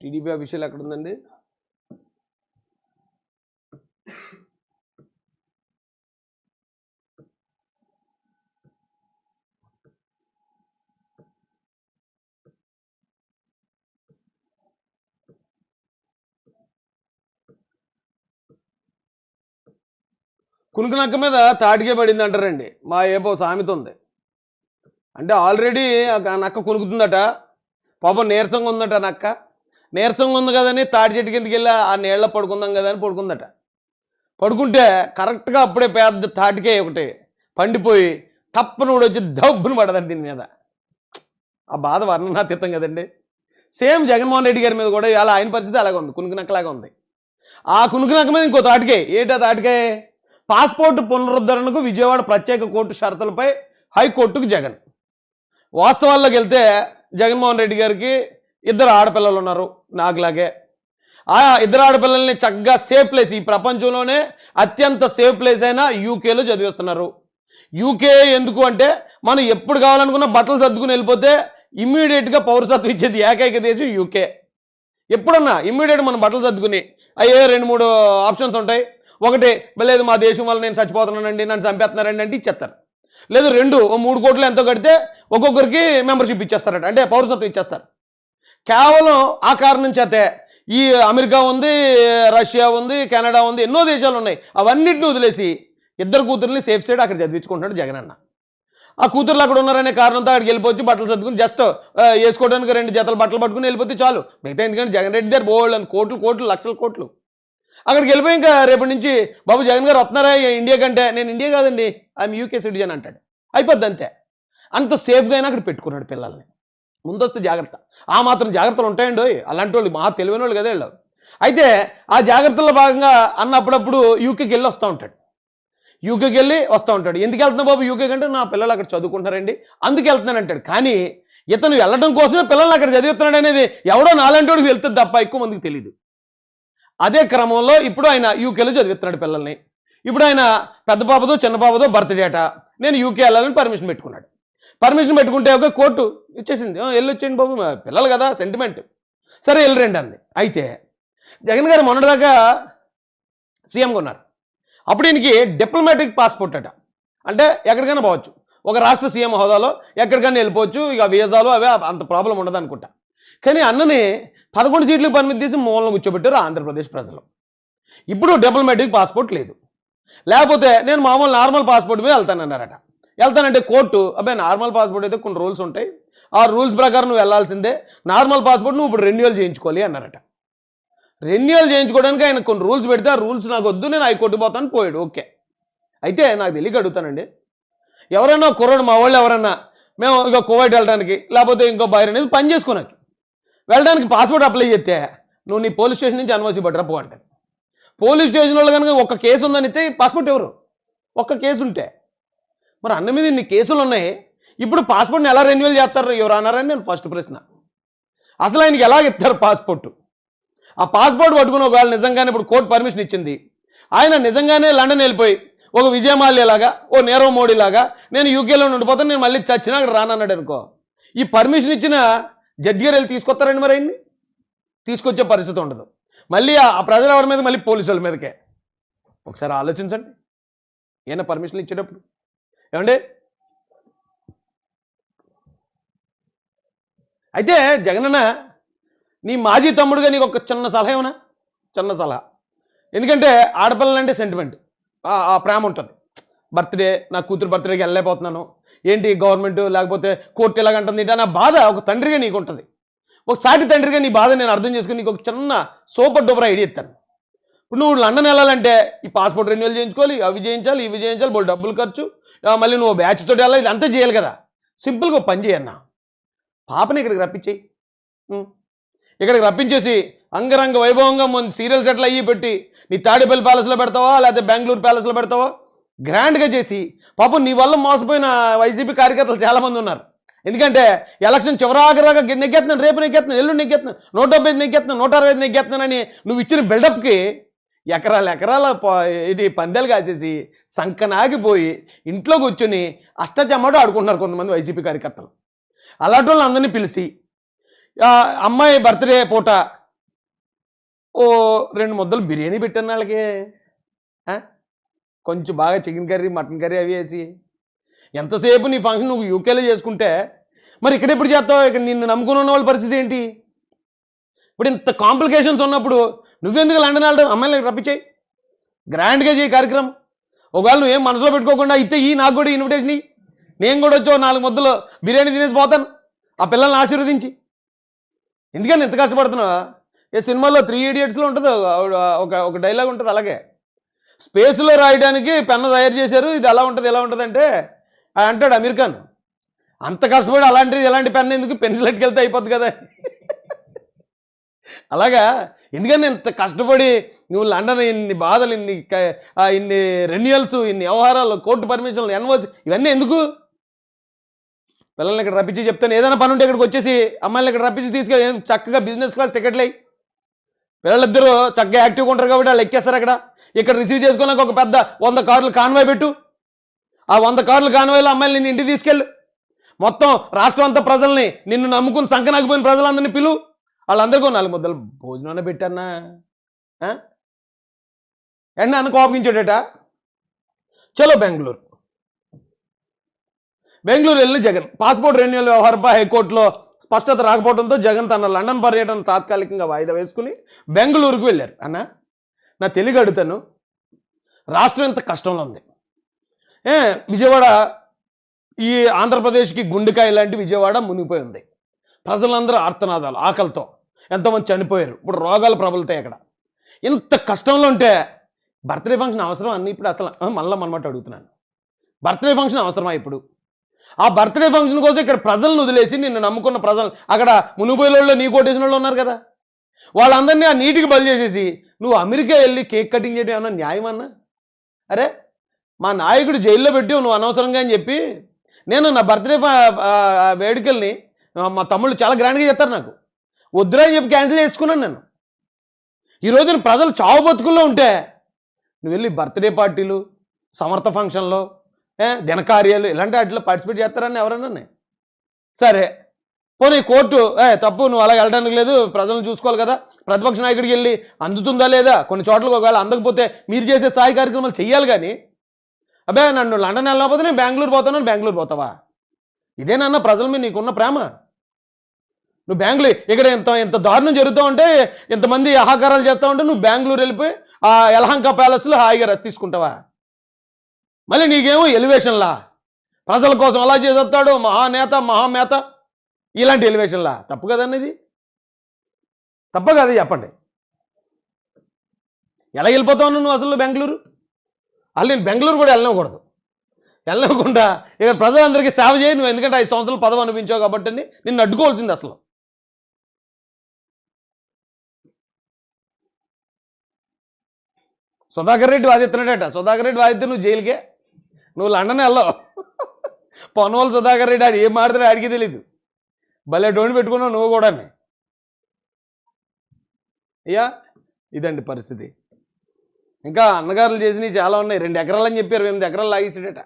TDP official ఎక్కడ ఉందండి కునుకు నక్క మీద తాటికే పడింది అంటారండి. మా ఏపో సామెత ఉంది. అంటే ఆల్రెడీ నక్క కునుకుతుందట. పాపం నీరసంగా ఉందట నక్క. నీరసంగా ఉంది కదని తాటి చెట్టు కిందకి వెళ్ళి ఆ నీళ్ళ పడుకుందాం కదా అని పడుకుందట. పడుకుంటే కరెక్ట్గా అప్పుడే పెద్ద తాటికే ఒకటి పండిపోయి తప్పని కూడా వచ్చి దబ్బును పడదండి దీని మీద. ఆ బాధ వర్ణనాతీతం కదండి. సేమ్ జగన్మోహన్ రెడ్డి గారి మీద కూడా ఇలా ఆయన పరిస్థితి అలాగే ఉంది. కునుకునక్కలాగా ఉంది. ఆ కునుకునక్క మీద ఇంకో తాటికే ఏటా తాటికే పాస్పోర్ట్ పునరుద్ధరణకు విజయవాడ ప్రత్యేక కోర్టు షరతులపై హైకోర్టుకు జగన్. వాస్తవాల్లోకి వెళ్తే జగన్మోహన్ రెడ్డి గారికి ఇద్దరు ఆడపిల్లలు ఉన్నారు నాకులాగే. ఆ ఇద్దరు ఆడపిల్లల్ని చక్కగా సేఫ్ ప్లేస్ ఈ ప్రపంచంలోనే అత్యంత సేఫ్ ప్లేస్ అయినా యూకేలో చదివిస్తున్నారు. యూకే ఎందుకు అంటే మనం ఎప్పుడు కావాలనుకున్న బట్టలు సర్దుకుని వెళ్ళిపోతే ఇమ్మీడియట్గా పౌరసత్వం ఇచ్చేది ఏకైక దేశం యూకే ఎప్పుడన్నా ఇమ్మీడియట్ మనం బట్టలు సర్దుకుని అయ్యే రెండు మూడు ఆప్షన్స్ ఉంటాయి. ఒకటి లేదు మా దేశం వల్ల నేను చచ్చిపోతున్నానండి నన్ను చంపేస్తున్నారండి అంటే ఇచ్చేస్తారు. లేదు రెండు ఓ మూడు కోట్లు ఎంతో కడితే ఒక్కొక్కరికి మెంబర్షిప్ ఇచ్చేస్తారట. అంటే పౌరసత్వం ఇచ్చేస్తారు. కేవలం ఆ కారణం చేతే ఈ అమెరికా ఉంది రష్యా ఉంది కెనడా ఉంది ఎన్నో దేశాలు ఉన్నాయి. అవన్నిటిని వదిలేసి ఇద్దరు కూతుర్ని సేఫ్ సైడ్ అక్కడ చదివించుకుంటున్నాడు జగన్ అన్న. ఆ కూతుర్లు అక్కడ ఉన్నారనే కారణంతో అక్కడికి వెళ్ళిపోవచ్చు బట్టలు సర్దుకుని జస్ట్ వేసుకోవడానికి రెండు జతలు బట్టలు పట్టుకుని వెళ్ళిపోతే చాలు. మిగతా ఎందుకంటే జగన్ రెడ్డి దగ్గర బోల్డ్ అని కోట్లు కోట్లు లక్షల కోట్లు. అక్కడికి వెళ్ళిపోయి ఇంకా రేపటి నుంచి బాబు జగన్ గారు వస్తున్నారా ఇండియా కంటే? నేను ఇండియా కాదండి ఐఎమ్ యూకే సిటిజన్ అంటాడు. అయిపోద్ది అంతే. అంత సేఫ్గా అయినా అక్కడ పెట్టుకున్నాడు పిల్లల్ని. ముందస్తు జాగ్రత్త. ఆ మాత్రం జాగ్రత్తలు ఉంటాయండి అలాంటి వాళ్ళు మహా తెలివైన వాళ్ళు కదా వీళ్ళు. అయితే ఆ జాగ్రత్తల్లో భాగంగా అన్న అప్పుడప్పుడు యూకేకి వెళ్ళి వస్తూ ఉంటాడు. యూకేకి వెళ్ళి వస్తూ ఉంటాడు. ఎందుకు వెళ్తున్నా బాబు యూకే కంటే నా పిల్లలు అక్కడ చదువుకుంటారండి అందుకు వెళ్తున్నాను అంటాడు. కానీ ఇతను వెళ్ళడం కోసమే పిల్లల్ని అక్కడ చదివిస్తున్నాడు అనేది ఎవడో నాలంటి వాడికి వెళ్తుంది తప్ప ఎక్కువ మందికి తెలియదు అదే క్రమంలో ఇప్పుడు ఆయన యూకేలో చదివిస్తున్నాడు పిల్లల్ని. ఇప్పుడు ఆయన పెద్ద పాపదో చిన్న పాపదో బర్త్డే అట నేను యూకే వెళ్ళాలని పర్మిషన్ పెట్టుకున్నాడు. పర్మిషన్ పెట్టుకుంటే ఒక కోర్టు ఇచ్చేసింది. వెళ్ళొచ్చేయండి బాబు మా పిల్లలు కదా సెంటిమెంట్ సరే వెళ్ళరండి అంది. అయితే జగన్ గారు మొన్నటిదాకా సీఎంగా ఉన్నారు. అప్పుడు ఈయనకి డిప్లొమాటిక్ పాస్పోర్ట్ అట. అంటే ఎక్కడికైనా పోవచ్చు. ఒక రాష్ట్ర సీఎం హోదాలో ఎక్కడికైనా వెళ్ళిపోవచ్చు. ఇక వీజాలు అవే అంత ప్రాబ్లం ఉండదు అనుకుంటా. కానీ అన్నని పదకొండు సీట్లు పరిమితి తీసి మూలను కూర్చోబెట్టారు ఆంధ్రప్రదేశ్ ప్రజలు. ఇప్పుడు డిప్లొమాటిక్ పాస్పోర్ట్ లేదు. లేకపోతే నేను మామూలు నార్మల్ పాస్పోర్ట్ మీద వెళ్తానన్నారట. వెళ్తానంటే కోర్టు అబ్బాయి నార్మల్ పాస్పోర్ట్ అయితే కొన్ని రూల్స్ ఉంటాయి. ఆ రూల్స్ ప్రకారం నువ్వు వెళ్ళాల్సిందే నార్మల్ పాస్పోర్ట్ నువ్వు ఇప్పుడు రెన్యువల్ చేయించుకోవాలి అన్నారట. రెన్యువల్ చేయించుకోవడానికి ఆయన కొన్ని రూల్స్ పెడితే ఆ రూల్స్ నాకు వద్దు నేను హైకోర్టు పోతాను పోయాడు ఓకే. అయితే నాకు తెలియక అడుగుతానండి. ఎవరైనా కుర్రాడు మా వాళ్ళు ఎవరన్నా మేము ఇంకో కువైట్ వెళ్ళడానికి లేకపోతే ఇంకో బయట అనేది పని చేసుకున్నాకి వెళ్ళడానికి పాస్పోర్ట్ అప్లై చేస్తే నువ్వు నీ పోలీస్ స్టేషన్ నుంచి అనుమతి పడ్డరా పో అంటే పోలీస్ స్టేషన్ వాళ్ళు కనుక ఒక కేసు ఉందని పాస్పోర్ట్ ఎవరు? ఒక్క కేసు ఉంటే. మరి అన్న మీద ఇన్ని కేసులు ఉన్నాయి? ఇప్పుడు పాస్పోర్ట్ని ఎలా రెన్యువల్ చేస్తారు ఎవరు అన్నారని నేను ఫస్ట్ ప్రశ్న. అసలు ఆయనకి ఎలా ఇస్తారు పాస్పోర్ట్ ఆ పాస్పోర్ట్ పట్టుకుని ఒకవేళ నిజంగానే ఇప్పుడు కోర్టు పర్మిషన్ ఇచ్చింది. ఆయన నిజంగానే లండన్ వెళ్ళిపోయి ఒక విజయమాల్యలాగా ఓ నీరవ్ మోడీ లాగా నేను యూకేలో ఉండిపోతాను నేను మళ్ళీ చచ్చినా అక్కడ రానన్నాడు అనుకో. ఈ పర్మిషన్ ఇచ్చిన జడ్జి గారు వెళ్ళి తీసుకొస్తారండి మరి ఆయన్ని? తీసుకొచ్చే పరిస్థితి ఉండదు. మళ్ళీ ఆ ప్రజల ప్రజలు ఎవరి మీద? మళ్ళీ పోలీసుల మీదకే. ఒకసారి ఆలోచించండి. ఏమైనా పర్మిషన్లు ఇచ్చేటప్పుడు. ఏమండి? అయితే జగనన్న నీ మాజీ తమ్ముడుగా నీకు ఒక చిన్న సలహా ఏమన్నా? చిన్న సలహా. ఎందుకంటే ఆడపిల్లలంటే సెంటిమెంట్ ఆ ప్రేమ ఉంటుంది. బర్త్డే నా కూతురు బర్త్డేకి వెళ్ళలేకపోతున్నాను. ఏంటి గవర్నమెంట్ లేకపోతే కోర్టు ఎలాగంటుంది ఏంటి? నా బాధ ఒక తండ్రిగా నీకు ఉంటుంది. ఒక సాటి తండ్రిగా నీ బాధ నేను అర్థం చేసుకుని నీకు ఒక చిన్న సూపర్ డూపర్ ఐడియా ఇస్తాను. ఇప్పుడు నువ్వు లండన్ వెళ్ళాలంటే ఈ పాస్పోర్ట్ రెన్యువల్ చేయించుకోవాలి అవి చేయించాలి ఇవి చేయించాలి బోల్ డబ్బులు ఖర్చు. మళ్ళీ నువ్వు బ్యాచ్ తోటి వెళ్ళాలి ఇదంతా చేయాలి కదా. సింపుల్గా పని చేయన్నా. పాపని ఇక్కడికి రప్పించేయి. ఇక్కడికి రప్పించేసి అంగరంగ వైభవంగా ముందు సీరియల్ సెటిల్ అయ్యి పెట్టి నీ తాడేపల్లి ప్యాలెస్లో పెడతావా లేకపోతే బెంగళూరు ప్యాలెస్లో పెడతావా? గ్రాండ్గా చేసి పాపం నీ వల్ల మోసపోయిన వైసీపీ కార్యకర్తలు చాలామంది ఉన్నారు. ఎందుకంటే ఎలక్షన్ చివరాగరాగా నెగ్గెత్తున్నాను రేపు నెగ్గెత్తున్నాను ఎల్లుండి నెగ్గెత్తున్నాను నూట డెబ్బై ఐదు నెగ్గెత్తున్నాను నూట అరవై ఐదు నెగ్గెత్తున్నానని నువ్వు ఇచ్చిన బిల్డప్కి ఎకరాల ఎకరాల ప- ఇది పందెలు కాసేసి సంకనాగిపోయి ఇంట్లో కూర్చొని అష్టచమ్మట ఆడుకుంటున్నారు కొంతమంది వైసీపీ కార్యకర్తలు. అలాంటి వాళ్ళు అందరినీ పిలిచి అమ్మాయి బర్త్డే పూట ఓ రెండు ముద్దలు బిర్యానీ పెట్టాను వాళ్ళకి. కొంచెం బాగా చికెన్ కర్రీ మటన్ కర్రీ అవి వేసి. ఎంతసేపు నీ ఫంక్షన్ నువ్వు యూకేలో చేసుకుంటే మరి ఇక్కడ ఎప్పుడు చేస్తావు? ఇక్కడ నిన్ను నమ్ముకుని ఉన్న వాళ్ళ పరిస్థితి ఏంటి? ఇప్పుడు ఇంత కాంప్లికేషన్స్ ఉన్నప్పుడు నువ్వెందుకు లండన్ వెళ్ళడం? అమ్మాయిని రప్పించాయి. గ్రాండ్గా చేయి కార్యక్రమం. ఒకవేళ నువ్వేం మనసులో పెట్టుకోకుండా అయితే ఈ నాకు కూడా ఇన్విటేషన్ ఇయ్యి. నేను కూడా వచ్చో నాలుగు ముద్దలు బిర్యానీ తినేసి పోతాను. ఆ పిల్లల్ని ఆశీర్వదించి. ఎందుకని ఎంత కష్టపడుతున్నావా? ఏ సినిమాలో త్రీ ఇడియట్స్లో ఉంటుంది? ఒక ఒక డైలాగ్ ఉంటుంది అలాగే. స్పేస్లో రాయడానికి పెన్ను తయారు చేశారు. ఇది ఎలా ఉంటుంది ఎలా ఉంటుంది అంటే అంటాడు అమీర్ ఖాన్ అంత కష్టపడి అలాంటిది ఎలాంటి పెన్ ఎందుకు పెన్సిల్ ఎట్టుకెళ్తే అయిపోద్ది కదా? అలాగా? ఎందుకని ఇంత కష్టపడి నువ్వు లండన్ ఇన్ని బాధలు ఇన్ని ఇన్ని రెన్యువల్స్ ఇన్ని వ్యవహారాలు కోర్టు పర్మిషన్లు ఎన్ఓసి ఇవన్నీ ఎందుకు? పిల్లల్ని ఇక్కడ రప్పించి చెప్తాను ఏదైనా పని ఉంటే ఇక్కడికి వచ్చేసి అమ్మాయిని ఇక్కడ రప్పించి తీసుకెళ్ళి చక్కగా బిజినెస్ క్లాస్ టికెట్లు అయ్యి పిల్లలిద్దరూ చక్కగా యాక్టివ్గా ఉంటారు కాబట్టి వాళ్ళు ఎక్కేస్తారు అక్కడ. ఇక్కడ రిసీవ్ చేసుకున్నాక ఒక పెద్ద వంద కార్లు కాన్వాయ్ పెట్టు. ఆ వంద కార్లు కాన్వాయ్లో అమ్మాయిలు నిన్ను ఇంటికి తీసుకెళ్ళు. మొత్తం రాష్ట్రం అంతా ప్రజల్ని నిన్ను నమ్ముకుని సంకనాకపోయిన ప్రజలందరినీ పిలువు వాళ్ళందరికీ నాలుగు ముద్దలు భోజనం పెట్టన్నా. ఎండ అన్న కోపగించాడట చలో బెంగళూరు. బెంగళూరు వెళ్ళిన జగన్ పాస్పోర్ట్ రెన్యువల్ వ్యవహారంపై హైకోర్టులో స్పష్టత రాకపోవడంతో జగన్ తన లండన్ పర్యటన తాత్కాలికంగా వాయిదా వేసుకుని బెంగళూరుకు వెళ్ళారు. అన్న నా తెలుగు అడుగుతాను. రాష్ట్రం ఎంత కష్టంలో ఉంది. ఏ విజయవాడ ఈ ఆంధ్రప్రదేశ్కి గుండెకాయ లాంటి విజయవాడ మునిగిపోయి ఉంది. ప్రజలందరూ ఆర్తనాదాలు ఆకలితో. ఎంతోమంది చనిపోయారు. ఇప్పుడు రోగాలు ప్రబలుతాయి అక్కడ. ఇంత కష్టంలో ఉంటే బర్త్డే ఫంక్షన్ అవసరం అన్ని ఇప్పుడు అసలు మళ్ళీ మనమాట అడుగుతున్నాను. బర్త్డే ఫంక్షన్ అవసరమా ఇప్పుడు? ఆ బర్త్డే ఫంక్షన్ కోసం ఇక్కడ ప్రజలను వదిలేసి నిన్ను నమ్ముకున్న ప్రజలు అక్కడ మునిగిపోయిన నీ కొట్టేసిన వాళ్ళు ఉన్నారు కదా. వాళ్ళందరినీ ఆ నీటికి బలి చేసేసి నువ్వు అమెరికా వెళ్ళి కేక్ కటింగ్ చేయడం ఏమన్నా న్యాయం అన్నా? అరే మా నాయకుడు జైల్లో పెట్టి నువ్వు అనవసరంగా అని చెప్పి నేను నా బర్త్డే వేడుకల్ని మా తమ్ముళ్ళు చాలా గ్రాండ్గా చేస్తారు నాకు. వద్దురా అని చెప్పి క్యాన్సిల్ చేసుకున్నాను నేను. ఈ రోజున ప్రజలు చావు బతుకుల్లో ఉంటే నువ్వు వెళ్ళి బర్త్డే పార్టీలు సమర్థ ఫంక్షన్లో దినకార్యాలు ఇలాంటి వాటిలో పార్టిసిపేట్ చేస్తారని ఎవరన్నా సరే పోనీ కోర్టు ఏ తప్పు నువ్వు అలా వెళ్ళడానికి లేదు ప్రజలను చూసుకోవాలి కదా ప్రతిపక్ష నాయకుడికి వెళ్ళి అందుతుందా లేదా కొన్ని చోట్లకు ఒకవేళ అందకపోతే మీరు చేసే సాయి కార్యక్రమాలు చెయ్యాలి కానీ అబ్బే నన్ను లండన్ వెళ్ళకపోతే నేను బెంగళూరు పోతాను బెంగళూరు పోతావా? ఇదేనన్నా ప్రజల మీద నీకున్న ప్రేమ. నువ్వు బెంగళూరు ఇక్కడ ఇంత ఇంత దారుణం జరుగుతూ ఉంటే ఇంతమంది ఆహాకారాలు చేస్తూ ఉంటే నువ్వు బెంగళూరు వెళ్ళిపోయి ఆ యలహంక ప్యాలెస్లో హాయిగా రెస్ట్ తీసుకుంటావా? మళ్ళీ నీకేమో ఎలివేషన్లా? ప్రజల కోసం అలా చేసేస్తాడు మహానేత మహామేత? ఇలాంటి ఎలివేషన్లా? తప్పు కదండి ఇది తప్ప కదా చెప్పండి. ఎలా వెళ్ళిపోతావు నువ్వు అసలు బెంగళూరు? అసలు నేను బెంగళూరు కూడా వెళ్ళనివ్వకూడదు. వెళ్ళకుండా ఇక ప్రజలందరికీ సేవ చేయి నువ్వు ఎందుకంటే ఐదు సంవత్సరాలు పదవి అనిపించావు కాబట్టి నిన్ను అడ్డుకోవాల్సింది అసలు. సుధాకర్ రెడ్డి వాదిస్తున్నాడట సుధాకర్ రెడ్డి వాదిస్తే నువ్వు జైలుకే? నువ్వు లండన్ వెళ్ళవు. పొన్నవాళ్ళు సుధాకర్ రెడ్డి ఆడు ఏం మాడుతున్నాడు ఆడికి తెలీదు. భలే డోని పెట్టుకున్నావు నువ్వు కూడా అయ్యా ఇదండి పరిస్థితి. ఇంకా అన్నగారులు చేసినవి చాలా ఉన్నాయి. రెండు ఎకరాలని చెప్పారు. ఎనిమిది ఎకరాలు లాగేసాడట